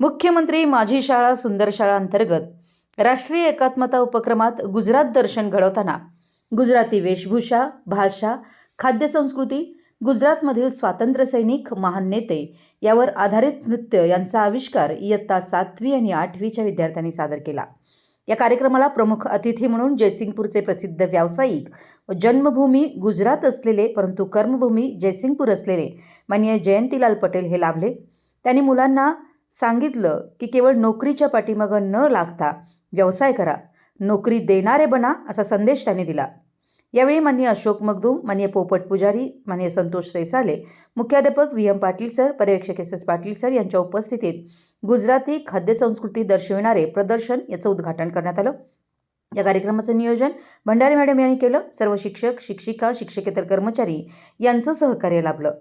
मुख्यमंत्री माझी शाळा सुंदर शाळा अंतर्गत राष्ट्रीय एकात्मता उपक्रमात गुजरात दर्शन घडवताना गुजराती वेशभूषा भाषा खाद्यसंस्कृती गुजरातमधील स्वातंत्र्यसैनिक महान नेते यावर आधारित नृत्य यांचा आविष्कार इयत्ता सातवी आणि आठवीच्या विद्यार्थ्यांनी सादर केला. या कार्यक्रमाला प्रमुख अतिथी म्हणून जयसिंगपूरचे प्रसिद्ध व्यावसायिक व जन्मभूमी गुजरात असलेले परंतु कर्मभूमी जयसिंगपूर असलेले माननीय जयंतीलाल पटेल हे लाभले. त्यांनी मुलांना सांगितलं की केवळ नोकरीच्या पाठीमागं न लागता व्यवसाय करा. नोकरी देणारे बना असा संदेश त्यांनी दिला. यावेळी मान्य अशोक मगदूम मान्य पोपट पुजारी मान्य संतोष सैसाले मुख्याध्यापक व्ही. एम. पाटील सर पर्यवेक्षक एस. एस. पाटील सर यांच्या उपस्थितीत गुजराती खाद्यसंस्कृती दर्शविणारे प्रदर्शन याचं उद्घाटन करण्यात आलं. या कार्यक्रमाचं नियोजन भंडारी मॅडम यांनी केलं. सर्व शिक्षक शिक्षिका शिक्षकेतर कर्मचारी यांचं सहकार्य लाभलं.